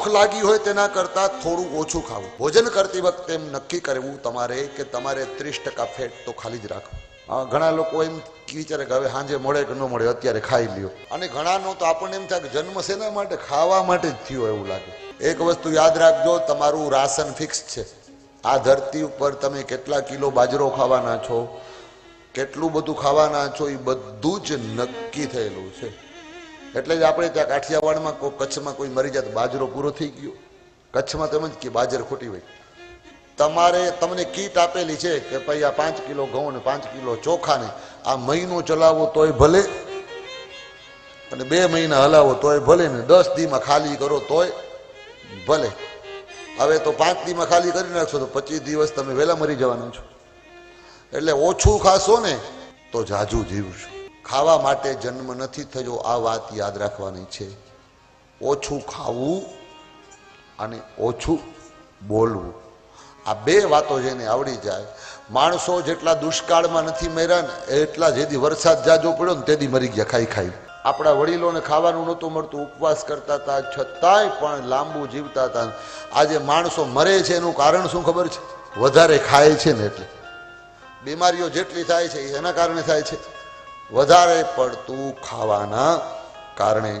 ભૂખ લાગી હોય તેના કરતા થોડું ઓછું ખાવું. ભોજન કરતી વખતે એમ નક્કી કરવું તમારે કે તમારે ત્રીસ ટકા ફેટ તો ખાલી જ રાખવું. ઘણા લોકો એમ વિચારે કે હવે સાંજે મળે કે ન મળે, અત્યારે ખાઈ લ્યો. અને ઘણાનો તો આપણને એમ થાય કે જન્મ શેના માટે? ખાવા માટે જ થયો એવું લાગે. એક વસ્તુ યાદ રાખજો, તમારું રાશન ફિક્સ છે. આ ધરતી ઉપર તમે કેટલા કિલો બાજરો ખાવાના છો, કેટલું બધું ખાવાના છો, એ બધું જ નક્કી થયેલું છે. એટલે જ આપણે ત્યાં કાઠિયાવાડમાં કોઈ કચ્છમાં કોઈ મરી જાય બાજરો પૂરો થઈ ગયો. કચ્છમાં તેમ જ કે બાજર ખોટી હોય. તમારે તમને કીટ આપેલી છે કે ભાઈ આ પાંચ કિલો ઘઉં ને પાંચ કિલો ચોખાને આ મહિનો ચલાવો તોય ભલે, અને બે મહિના હલાવો તોય ભલે ને દસ દીમાં ખાલી કરો તોય ભલે. હવે તો પાંચ દીમાં ખાલી કરી નાખશો તો પચીસ દિવસ તમે વહેલા મરી જવાના છો. એટલે ઓછું ખાશો ને તો જાજુ જીવશો. ખાવા માટે જન્મ નથી થયો, આ વાત યાદ રાખવાની છે. ઓછું ખાવું અને ઓછું બોલવું. આ બે વાતો જેને આવડી જાય. માણસો જેટલા દુષ્કાળમાં નથી મર્યા ને, એટલા જેથી વરસાદ જાજો પડ્યો ને તેથી મરી ગયા, ખાઈ ખાઈ. આપણા વડીલોને ખાવાનું નહોતું મળતું, ઉપવાસ કરતા હતા, છતાંય પણ લાંબુ જીવતા હતા. આજે માણસો મરે છે એનું કારણ શું ખબર છે? વધારે ખાય છે ને એટલે. બીમારીઓ જેટલી થાય છે, એના કારણે થાય છે. વધારે પડતું ખાવાના કારણે